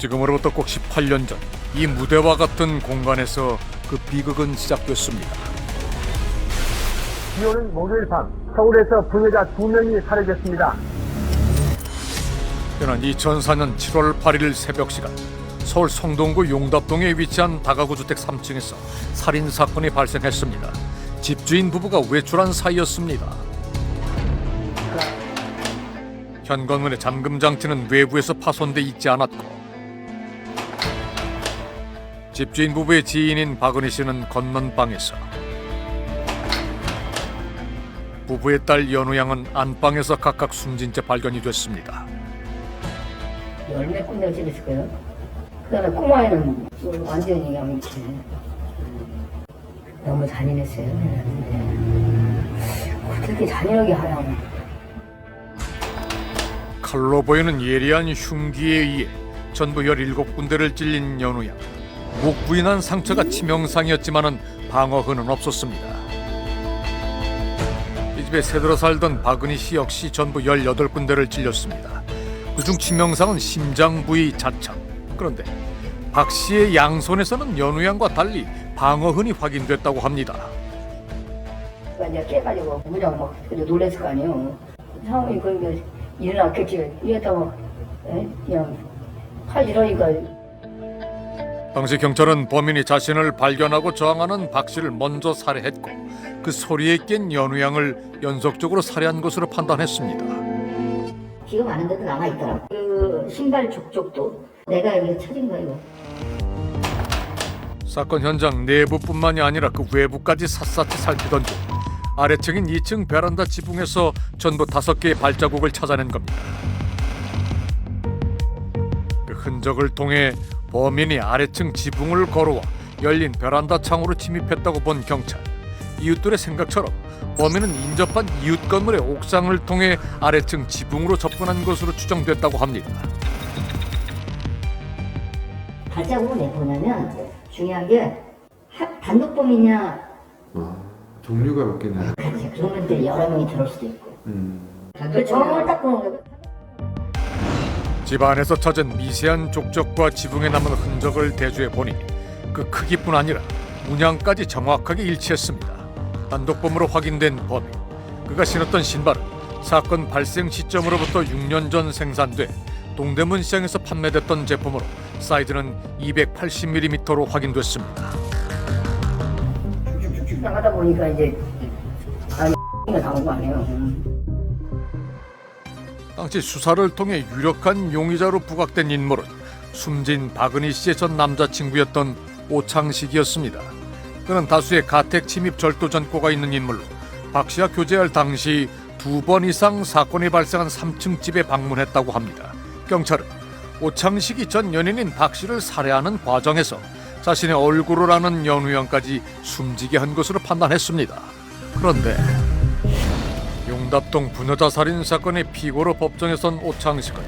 지금으로부터 꼭 18년 전 이 무대와 같은 공간에서 그 비극은 시작됐습니다. 비 오는 목요일 밤 서울에서 부녀자 두 명이 살해됐습니다. 그는 2004년 7월 8일 새벽 시간 서울 성동구 용답동에 위치한 다가구 주택 3층에서 살인 사건이 발생했습니다. 집주인 부부가 외출한 사이였습니다. 현관문의 잠금 장치는 외부에서 파손돼 있지 않았고 집주인 부부의 지인인 박은희 씨는 건넌 방에서 부부의 딸 연우 양은 안방에서 각각 숨진 채 발견이 됐습니다. 열몇 군데를 찔렸을 거예요. 그 다음에 꼬마애는 완전히 그냥 이렇게 너무 잔인했어요. 근데 어떻게 잔인하게 하냐. 칼로 보이는 예리한 흉기에 의해 전부 17군데를 찔린 연우 양. 목 부인한 상처가 치명상이었지만은 방어흔은 없었습니다. 이 집에 새들어 살던 박은희 씨 역시 전부 18군데를 찔렸습니다. 그중 치명상은 심장 부위 자창. 그런데 박 씨의 양손에서는 연우 양과 달리 방어흔이 확인됐다고 합니다. 이제 깨가지고 무장 막 그래도 놀랬을 거 아니에요. 상황이 그러니까 일어났겠지. 이랬다가 에? 그냥 팔 이러니까 당시 경찰은 범인이 자신을 발견하고 저항하는 박 씨를 먼저 살해했고 그 소리에 깬 연우 양을 연속적으로 살해한 것으로 판단했습니다. 기가 많은 데도 남아 있더라고. 그 신발 족족도 내가 여기 찾은 거예요. 사건 현장 내부뿐만이 아니라 그 외부까지 샅샅이 살피던 중 아래층인 2층 베란다 지붕에서 전부 다섯 개의 발자국을 찾아낸 겁니다. 그 흔적을 통해 범인이 아래층 지붕을 걸어와 열린 베란다 창으로 침입했다고 본 경찰. 이웃들의 생각처럼 범인은 인접한 이웃 건물의 옥상을 통해 아래층 지붕으로 접근한 것으로 추정됐다고 합니다. 발자국을 내보내면 중요한 게 하- 단독 범이냐 아, 종류가 몇 개나. 그렇지 그러면 이제 여러 명이 들어올 수도 있고 음. 그 정을 딱 보는 거예요. 집 안에서 찾은 미세한 족적과 지붕에 남은 흔적을 대조해 보니 그 크기뿐 아니라 문양까지 정확하게 일치했습니다. 단독범으로 확인된 범인. 그가 신었던 신발은 사건 발생 시점으로부터 6년 전 생산돼 동대문 시장에서 판매됐던 제품으로 사이즈는 280mm로 확인됐습니다. 나가다 보니까 이제 아 나온 거 아니에요. 당시 수사를 통해 유력한 용의자로 부각된 인물은 숨진 박은희 씨의 전 남자친구였던 오창식이었습니다. 그는 다수의 가택 침입 절도 전과가 있는 인물로 박 씨와 교제할 당시 두 번 이상 사건이 발생한 3층 집에 방문했다고 합니다. 경찰은 오창식이 전 연인인 박 씨를 살해하는 과정에서 자신의 얼굴을 아는 연우 형까지 숨지게 한 것으로 판단했습니다. 그런데 용답동 부녀자 살인 사건의 피고로 법정에 선 오창식은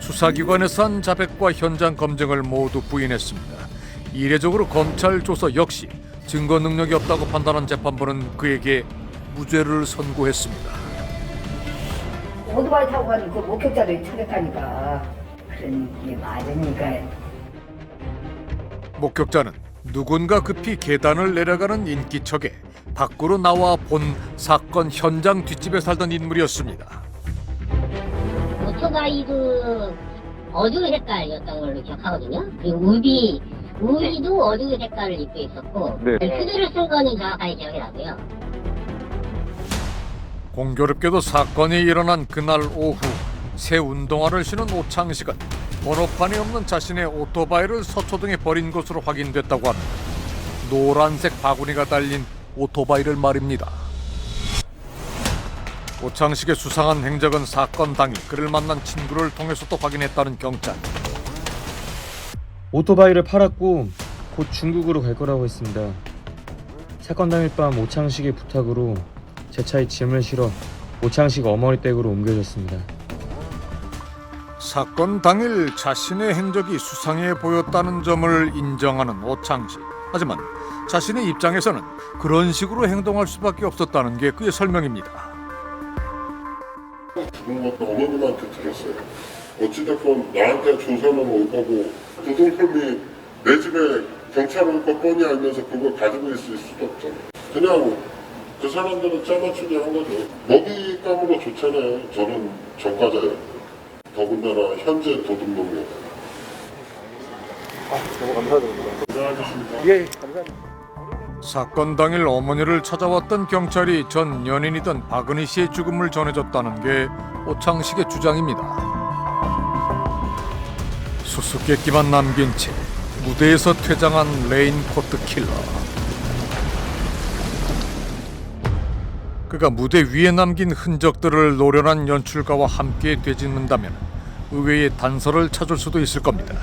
수사기관에서 한 자백과 현장 검증을 모두 부인했습니다. 이례적으로 검찰 조사 역시 증거 능력이 없다고 판단한 재판부는 그에게 무죄를 선고했습니다. 오토바이 타고 가는 그 목격자들이 찾았다니까 그런 게 맞으니까 목격자는 누군가 급히 계단을 내려가는 인기척에 밖으로 나와 본 사건 현장 뒷집에 살던 인물이었습니다. 오토바이 그 어두운 색깔이었던 걸로 기억하거든요. 그리고 우비 우비도 어두운 색깔을 입고 있었고 네. 푸드를 쓴 거는 정확하게 기억이 나고요. 공교롭게도 사건이 일어난 그날 오후 새 운동화를 신은 오창식은 번호판이 없는 자신의 오토바이를 서초동에 버린 것으로 확인됐다고 합니다. 노란색 바구니가 달린 오토바이를 말입니다. 오창식의 수상한 행적은 사건 당일 그를 만난 친구를 통해서도 확인했다는 경찰. 오토바이를 팔았고 곧 중국으로 갈 거라고 했습니다. 사건 당일 밤 오창식의 부탁으로 제 차에 짐을 실어 오창식 어머니 댁으로 옮겨졌습니다. 사건 당일 자신의 행적이 수상해 보였다는 점을 인정하는 오창식. 하지만 자신의 입장에서는 그런 식으로 행동할 수밖에 없었다는 게 그의 설명입니다. 그런 것도 어머님한테 들었어요. 어찌됐건 나한테 조사는 올 거고 부동품이 내 집에 경찰 올 거 뻔히 알면서 그걸 가지고 있을 수도 없잖아. 그냥 그 사람들은 짜맞추기 한 거죠. 먹이감으로 좋잖아요. 저는 전과자예요. 더군다나 현재 도둑놈이에요. 사 건 당일 어머니를 찾아왔던 경찰이 전 연인이던 박은희 씨의 죽음을 전해줬다는 게 오창식의 주장입니다. 수수께끼만 남긴 채 무대에서 퇴장한 레인코트 킬러. 그가 무대 위에 남긴 흔적들을 노련한 연출가와 함께 되짚는다면 의외의 단서를 찾을 수도 있을 겁니다.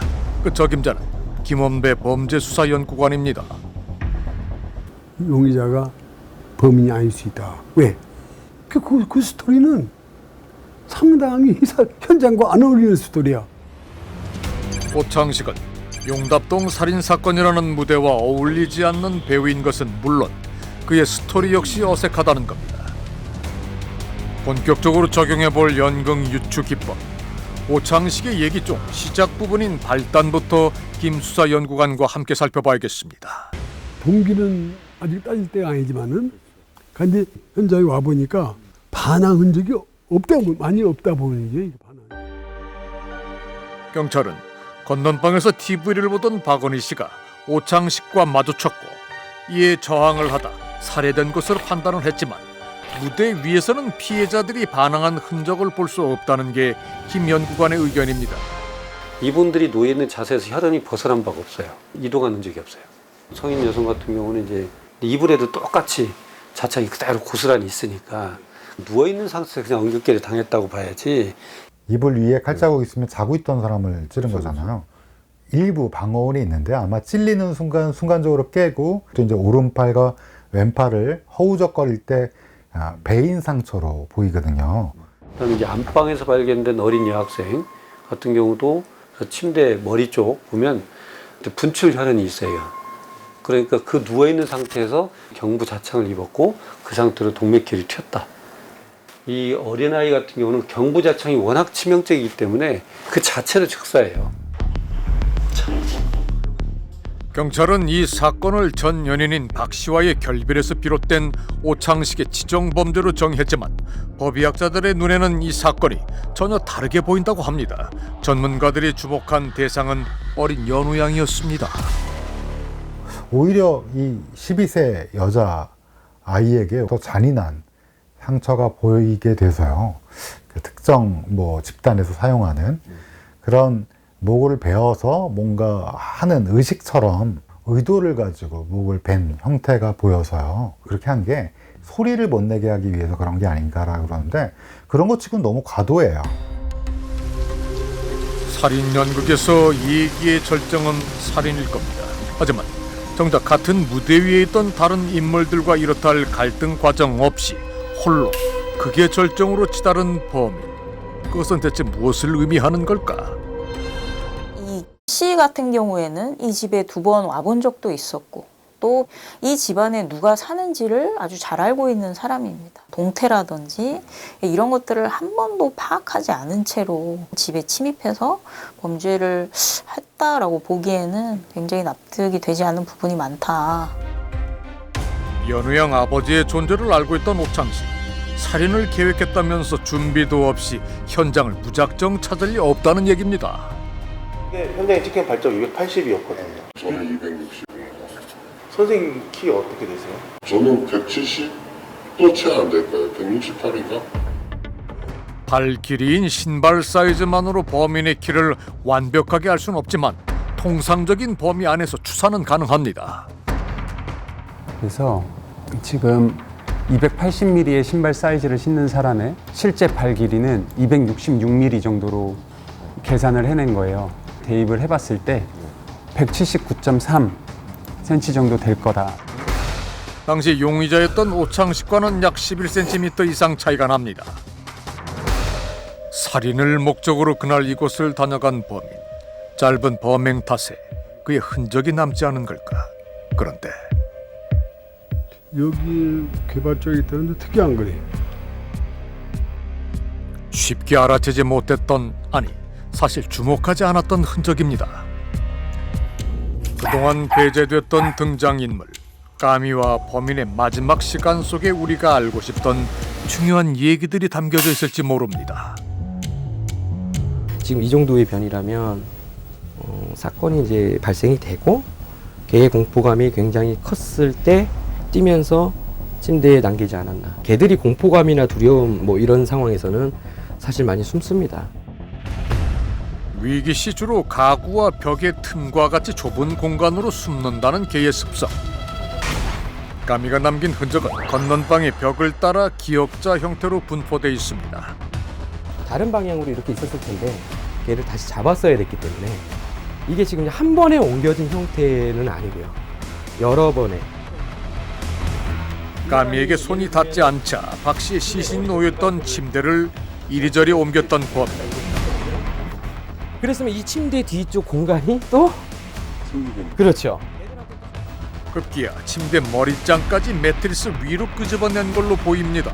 그 적임자는 김원배 범죄수사연구관입니다. 용의자가 범인이 아닐 수 있다. 왜? 그, 그, 그 스토리는 상당히 사- 현장과 안 어울리는 스토리야. 오창식은 용답동 살인 사건이라는 무대와 어울리지 않는 배우인 것은 물론 그의 스토리 역시 어색하다는 겁니다. 본격적으로 적용해 볼 연극 유추 기법. 오창식의 얘기 중 시작 부분인 발단부터 김 수사 연구관과 함께 살펴봐야겠습니다. 동기는 아직 따질 때가 아니지만은 근데 현장에 와 보니까 반항 흔적이 없다 보- 많이 없다 보이죠. 이게 반항. 경찰은 건넌방에서 TV를 보던 박원희 씨가 오창식과 마주쳤고 이에 저항을 하다 살해된 것으로 판단을 했지만 무대 위에서는 피해자들이 반항한 흔적을 볼 수 없다는 게 김 연구관의 의견입니다. 이분들이 놓여 있는 자세에서 혈흔이 벗어난 바가 없어요. 이동하는 적이 없어요. 성인 여성 같은 경우는 이제 이불에도 똑같이 자창이 그대로 고스란히 있으니까 누워 있는 상태에서 그냥 엉겹결에 당했다고 봐야지. 이불 위에 칼자국 있으면 자고 있던 사람을 찌른 거잖아요. 일부 방어원이 있는데 아마 찔리는 순간 순간적으로 깨고 또 이제 오른팔과 왼팔을 허우적거릴 때 아, 배인 상처로 보이거든요. 그다음에 이제 안방에서 발견된 어린 여학생 같은 경우도 저 침대 머리 쪽 보면 분출 혈흔이 있어요. 그러니까 그 누워 있는 상태에서 경부 자창을 입었고 그 상태로 동맥길이 튀었다. 이 어린아이 같은 경우는 경부 자창이 워낙 치명적이기 때문에 그 자체로 즉사예요. 경찰은 이 사건을 전 연인인 박 씨와의 결별에서 비롯된 오창식의 지정 범죄로 정했지만 법의학자들의 눈에는 이 사건이 전혀 다르게 보인다고 합니다. 전문가들이 주목한 대상은 어린 연우 양이었습니다. 오히려 이 12세 여자 아이에게 더 잔인한 상처가 보이게 돼서요. 그 특정 뭐 집단에서 사용하는 그런 목을 베어서 뭔가 하는 의식처럼 의도를 가지고 목을 벤 형태가 보여서요. 그렇게 한 게 소리를 못 내게 하기 위해서 그런 게 아닌가라 그러는데 그런 것 치고는 너무 과도해요. 살인 연극에서 얘기의 절정은 살인일 겁니다. 하지만 정작 같은 무대 위에 있던 다른 인물들과 이렇다 할 갈등 과정 없이 홀로 극의 절정으로 치달은 범인. 그것은 대체 무엇을 의미하는 걸까? 이 씨 같은 경우에는 이 집에 두 번 와본 적도 있었고 또 이 집안에 누가 사는지를 아주 잘 알고 있는 사람입니다. 동태라든지 이런 것들을 한 번도 파악하지 않은 채로 집에 침입해서 범죄를 했다라고 보기에는 굉장히 납득이 되지 않는 부분이 많다. 연우양 아버지의 존재를 알고 있던 오창식. 살인을 계획했다면서 준비도 없이 현장을 무작정 찾을 리 없다는 얘기입니다. 현장에 찍힌 발적 280이었거든요. 저는 260. 선생님 키 어떻게 되세요? 저는 170? 또채안 될까요? 168인가? 발 길이인 신발 사이즈만으로 범인의 키를 완벽하게 알 수는 없지만 통상적인 범위 안에서 추산은 가능합니다. 그래서 지금 280mm의 신발 사이즈를 신는 사람의 실제 발 길이는 266mm 정도로 계산을 해낸 거예요. 대입을 해봤을 때 179.3cm 정도 될 거다. 당시 용의자였던 오창식과는 약 11cm 이상 차이가 납니다. 살인을 목적으로 그날 이곳을 다녀간 범인. 짧은 범행 탓에 그의 흔적이 남지 않은 걸까? 그런데 여기 개발적이 있다는데 특이한 거네. 쉽게 알아채지 못했던 아니 사실 주목하지 않았던 흔적입니다. 그동안 배제됐던 등장인물 까미와 범인의 마지막 시간 속에 우리가 알고 싶던 중요한 얘기들이 담겨져 있을지 모릅니다. 지금 이 정도의 변이라면 어, 사건이 이제 발생이 되고 개의 공포감이 굉장히 컸을 때 뛰면서 침대에 남기지 않았나. 개들이 공포감이나 두려움 뭐 이런 상황에서는 사실 많이 숨습니다. 위기 시 주로 가구와 벽의 틈과 같이 좁은 공간으로 숨는다는 개의 습성. 까미가 남긴 흔적은 건넌방의 벽을 따라 기역자 형태로 분포돼 있습니다. 다른 방향으로 이렇게 있었을 텐데 개를 다시 잡았어야 됐기 때문에 이게 지금 한 번에 옮겨진 형태는 아니고요. 여러 번에 까미에게 손이 닿지 않자 박 씨의 시신이 놓였던 침대를 이리저리 옮겼던 범인. 그랬으면 이 침대 뒤쪽 공간이 또 그렇죠. 급기야 침대 머리장까지 매트리스 위로 끄집어낸 걸로 보입니다.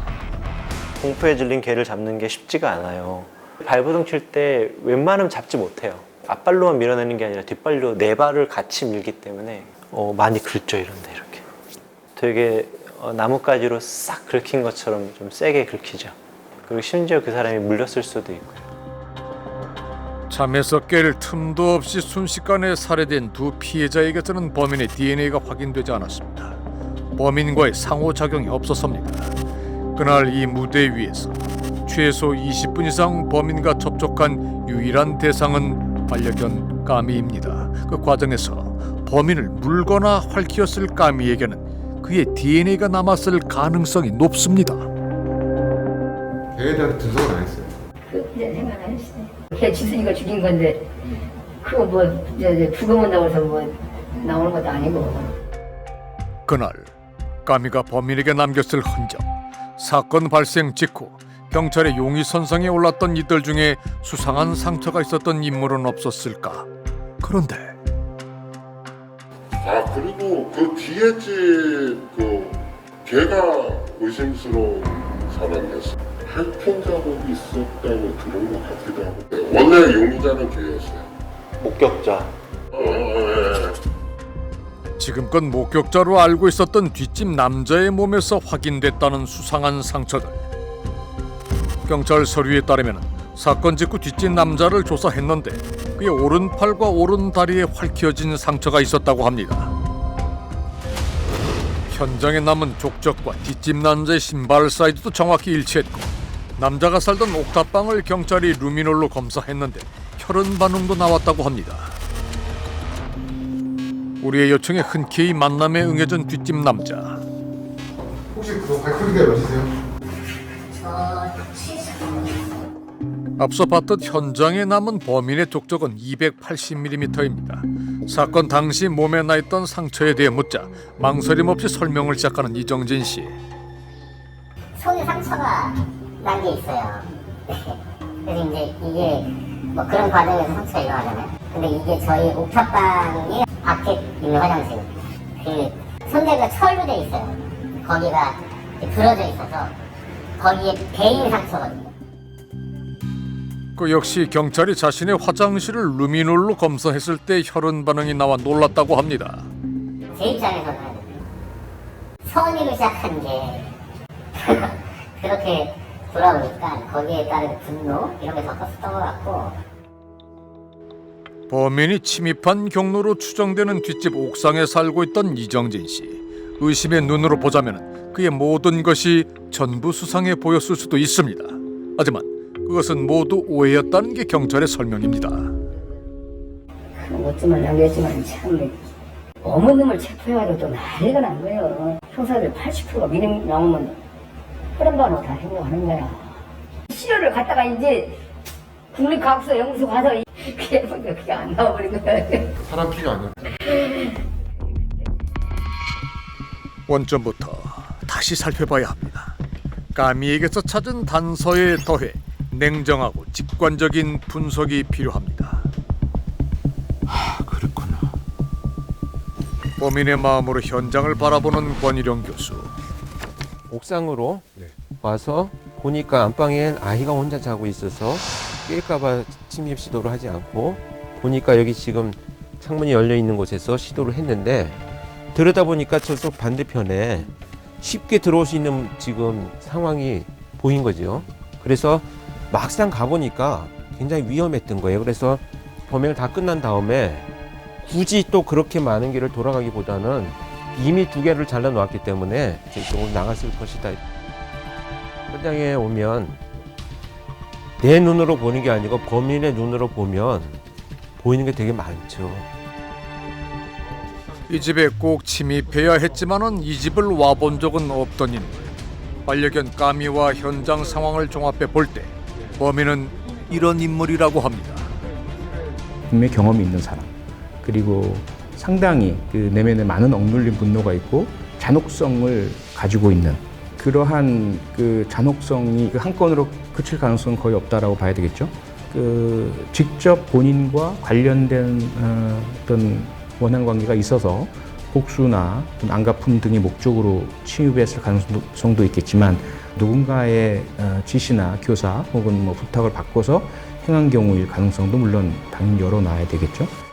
공포에 질린 개를 잡는 게 쉽지가 않아요. 발버둥 칠 때 웬만하면 잡지 못해요. 앞발로만 밀어내는 게 아니라 뒷발로 네 발을 같이 밀기 때문에 어, 많이 긁죠 이런데 이렇게. 되게 어, 나뭇가지로 싹 긁힌 것처럼 좀 세게 긁히죠. 그리고 심지어 그 사람이 물렸을 수도 있고요. 잠에서 깰 틈도 없이 순식간에 살해된 두 피해자에게서는 범인의 DNA가 확인되지 않았습니다. 범인과의 상호작용이 없었습니다. 그날 이 무대 위에서 최소 20분 이상 범인과 접촉한 유일한 대상은 반려견 까미입니다. 그 과정에서 범인을 물거나 활키웠을 까미에게는 그의 DNA가 남았을 가능성이 높습니다. 개에 대한 안 했어요. 그 이제 생각 안 했어요. 걔 지순이가 죽인 건데 그거 뭐 이제 죽어본다고 해서 뭐 나오는 것도 아니고 그날 까미가 범인에게 남겼을 흔적 사건 발생 직후 경찰의 용의 선상에 올랐던 이들 중에 수상한 상처가 있었던 인물은 없었을까 그런데 아 그리고 그 뒤에 집그 걔가 의심스러운 사람이었어. 해킹 작업이 있었다고 들은 것 같기도 하고. 네, 원래 용의자는 걔였어요. 목격자. 어, 예. 지금껏 목격자로 알고 있었던 뒷집 남자의 몸에서 확인됐다는 수상한 상처들 경찰 서류에 따르면 사건 직후 뒷집 남자를 조사했는데 그의 오른팔과 오른다리에 활키어진 상처가 있었다고 합니다. 현장에 남은 족적과 뒷집 남자의 신발 사이즈도 정확히 일치했고 남자가 살던 옥탑방을 경찰이 루미놀로 검사했는데 혈흔 반응도 나왔다고 합니다. 우리의 요청에 흔쾌히 만남에 응해준 뒷집 남자. 혹시 그 발코니가 몇이세요? 앞서 봤듯 현장에 남은 범인의 족적은 280mm입니다. 사건 당시 몸에 나 있던 상처에 대해 묻자 망설임 없이 설명을 시작하는 이정진 씨. 손에 상처가 난 게 있어요. 그래서 이제 이게 뭐 그런 과정에서 상처가 일어나잖아요. 근데 이게 저희 옥탑방이 밖에 있는 화장실. 그 손대가 철로 돼 있어요. 거기가 부러져 있어서 거기에 베인 상처거든요. 그 역시 경찰이 자신의 화장실을 루미놀로 검사했을 때 혈흔 반응이 나와 놀랐다고 합니다. 제 입장에서는 선의로 시작한 게 그렇게 돌아오니까 거기에 따른 분노 이런 게 섞었었던 것 같고 범인이 침입한 경로로 추정되는 뒷집 옥상에 살고 있던 이정진 씨. 의심의 눈으로 보자면 그의 모든 것이 전부 수상해 보였을 수도 있습니다. 하지만 그것은 모두 오해였다는 게 경찰의 설명입니다. 못지만 남겼지만 참 어머 놈을 체포해가지고 또 난리가 난 거예요. 형사들 80%가 미팅 나오면 흐름반으로 다 행동하는 거야. 시료를 갖다가 이제 국립과학소 연구소 가서 그게 보니까 그게 안 나와버린 거야. 사람 피가 아니야. 원점부터 다시 살펴봐야 합니다. 까미에게서 찾은 단서에 더해 냉정하고 직관적인 분석이 필요합니다. 그랬구나. 범인의 마음으로 현장을 바라보는 권일영 교수. 옥상으로 와서 보니까 안방엔 아이가 혼자 자고 있어서 깰까봐 침입 시도를 하지 않고 보니까 여기 지금 창문이 열려 있는 곳에서 시도를 했는데 들여다 보니까 저쪽 반대편에 쉽게 들어올 수 있는 지금 상황이 보인 거죠. 그래서 막상 가보니까 굉장히 위험했던 거예요. 그래서 범행을 다 끝난 다음에 굳이 또 그렇게 많은 길을 돌아가기보다는 이미 두 개를 잘라 놓았기 때문에 이쪽으로 나갔을 것이다. 현장에 오면 내 눈으로 보는 게 아니고 범인의 눈으로 보면 보이는 게 되게 많죠. 이 집에 꼭 침입해야 했지만은 이 집을 와본 적은 없던 인물. 반려견 까미와 현장 상황을 종합해 볼 때 범인은 이런 인물이라고 합니다. 분명히 경험이 있는 사람 그리고 상당히 그 내면에 많은 억눌린 분노가 있고 잔혹성을 가지고 있는 그러한 그 잔혹성이 그한 건으로 그칠 가능성은 거의 없다라고 봐야 되겠죠. 그 직접 본인과 관련된 어, 어떤 원한 관계가 있어서 복수나 어떤 안가품 등의 목적으로 침입했을 가능성도 있겠지만 누군가의 어, 지시나 교사 혹은 뭐 부탁을 받고서 행한 경우일 가능성도 물론 당연히 열어놔야 되겠죠.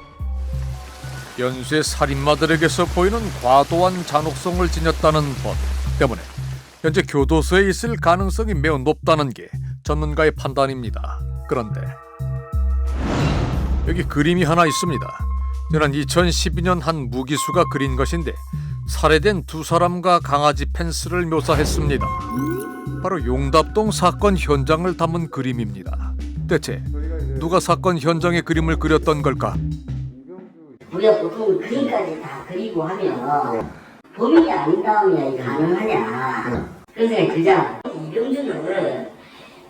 연쇄 살인마들에게서 보이는 과도한 잔혹성을 지녔다는 법 때문에 현재 교도소에 있을 가능성이 매우 높다는 게 전문가의 판단입니다. 그런데 여기 그림이 하나 있습니다. 지난 2012년 한 무기수가 그린 것인데 살해된 두 사람과 강아지 펜스를 묘사했습니다. 바로 용답동 사건 현장을 담은 그림입니다. 대체 누가 사건 현장의 그림을 그렸던 걸까? 우리가 보통 그림까지 다 그리고 하면 범인이 아닌 다음에 가능하냐 그런 생각이 들잖아 이병준은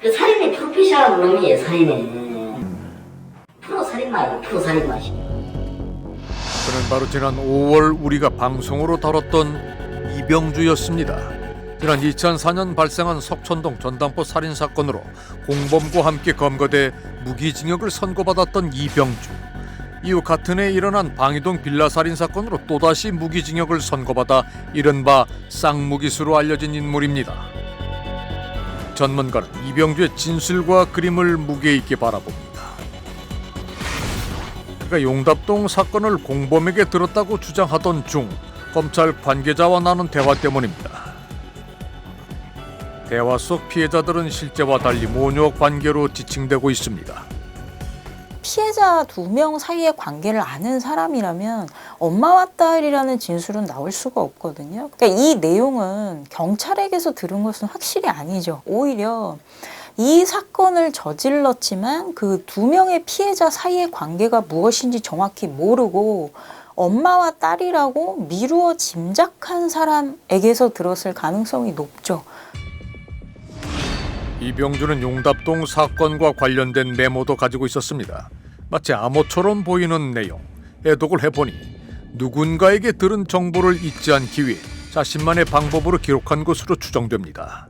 그 살인의 프로페셔널 놈이에요 살인의 프로 살인마예요 프로 살인마시 그는 바로 지난 5월 우리가 방송으로 다뤘던 이병주였습니다. 지난 2004년 발생한 석천동 전당포 살인 사건으로 공범과 함께 검거돼 무기징역을 선고받았던 이병주. 이후 같은 해 일어난 방이동 빌라 살인 사건으로 또다시 무기징역을 선고받아 이른바 쌍무기수로 알려진 인물입니다. 전문가는 이병주의 진술과 그림을 무게 있게 바라봅니다. 그가 용답동 사건을 공범에게 들었다고 주장하던 중 검찰 관계자와 나눈 대화 때문입니다. 대화 속 피해자들은 실제와 달리 모녀 관계로 지칭되고 있습니다. 피해자 두 명 사이의 관계를 아는 사람이라면 엄마와 딸이라는 진술은 나올 수가 없거든요. 그러니까 이 내용은 경찰에게서 들은 것은 확실히 아니죠. 오히려 이 사건을 저질렀지만 그 두 명의 피해자 사이의 관계가 무엇인지 정확히 모르고 엄마와 딸이라고 미루어 짐작한 사람에게서 들었을 가능성이 높죠. 이병주는 용답동 사건과 관련된 메모도 가지고 있었습니다. 마치 암호처럼 보이는 내용. 해독을 해보니 누군가에게 들은 정보를 잊지 않기 위해 자신만의 방법으로 기록한 것으로 추정됩니다.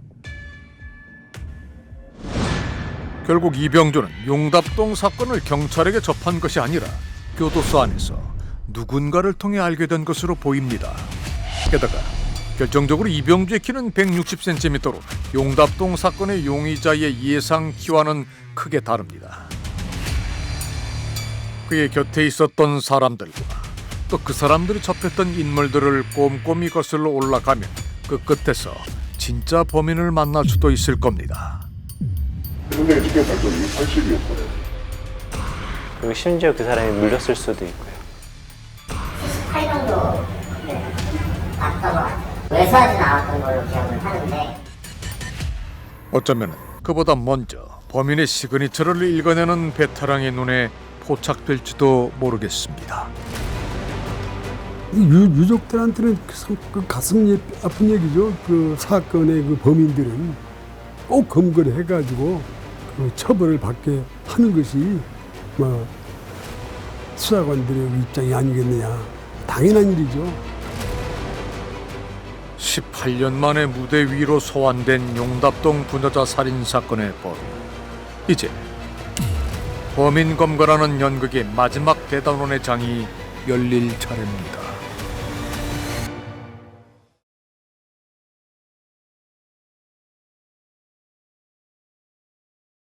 결국 이병주는 용답동 사건을 경찰에게 접한 것이 아니라 교도소 안에서 누군가를 통해 알게 된 것으로 보입니다. 게다가 결정적으로 이병주의 키는 160cm로 용답동 사건의 용의자의 예상 키와는 크게 다릅니다. 그의 곁에 있었던 사람들과 또 그 사람들이 접했던 인물들을 꼼꼼히 거슬러 올라가면 그 끝에서 진짜 범인을 만날 수도 있을 겁니다. 근데 이게 발전이 80이었거든요. 그리고 심지어 그 사람이 물렸을 수도 있고요. 8 정도 네, 났던 것 같아요. 외수하진 않았던 걸로 기억을 하는데 어쩌면 그보다 먼저 범인의 시그니처를 읽어내는 베테랑의 눈에 포착될지도 모르겠습니다. 유, 유족들한테는 그 성- 그 가슴 예- 아픈 얘기죠. 그 사건의 그 범인들은 꼭 검거를 해가지고 그 처벌을 받게 하는 것이 뭐 수사관들의 입장이 아니겠느냐. 당연한 일이죠. 18년 만에 무대 위로 소환된 용답동 부녀자 살인 사건의 범인. 이제 범인 검거라는 연극의 마지막 대단원의 장이 열릴 차례입니다.